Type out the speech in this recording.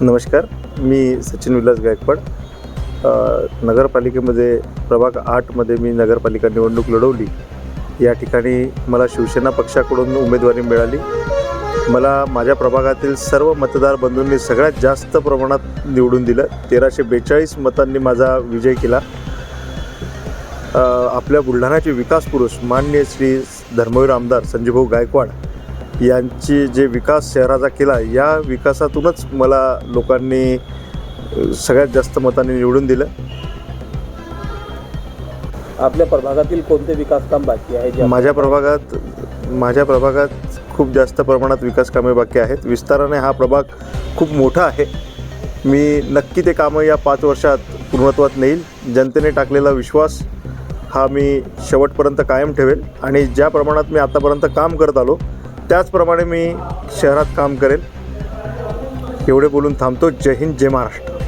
नमस्कार मी सचिन विलास गायकवाड. नगरपालिकेमध्ये प्रभाग आठमध्ये मी नगरपालिका निवडणूक लढवली. या ठिकाणी मला शिवसेना पक्षाकडून उमेदवारी मिळाली. मला माझ्या प्रभागातील सर्व मतदार बंधूंनी सगळ्यात जास्त प्रमाणात निवडून दिलं. तेराशे बेचाळीस मतांनी माझा विजय केला. आपल्या बुलढाण्याचे विकास पुरुष मान्य श्री धर्मवीर आमदार संजीभाऊ गायकवाड यांची जे विकास शहराचा केला या विकासातूनच मला लोकांनी सगळ्यात जास्त मतांनी निवडून दिलं. आपल्या प्रभागातील कोणते विकास काम बाकी आहे? माझ्या प्रभागात माझ्या प्रभागात खूप जास्त प्रमाणात विकास कामे बाकी आहेत. विस्ताराने हा प्रभाग खूप मोठा आहे. मी नक्की ते कामं या पाच वर्षात पूर्णत्वात नेईल. जनतेने टाकलेला विश्वास हा मी शेवटपर्यंत कायम ठेवेल. आणि ज्या प्रमाणात मी आतापर्यंत काम करत आलो त्याचप्रमाणे मी शहरात काम करेल. एवढे बोलून थांबतो. जय हिंद जय महाराष्ट्र.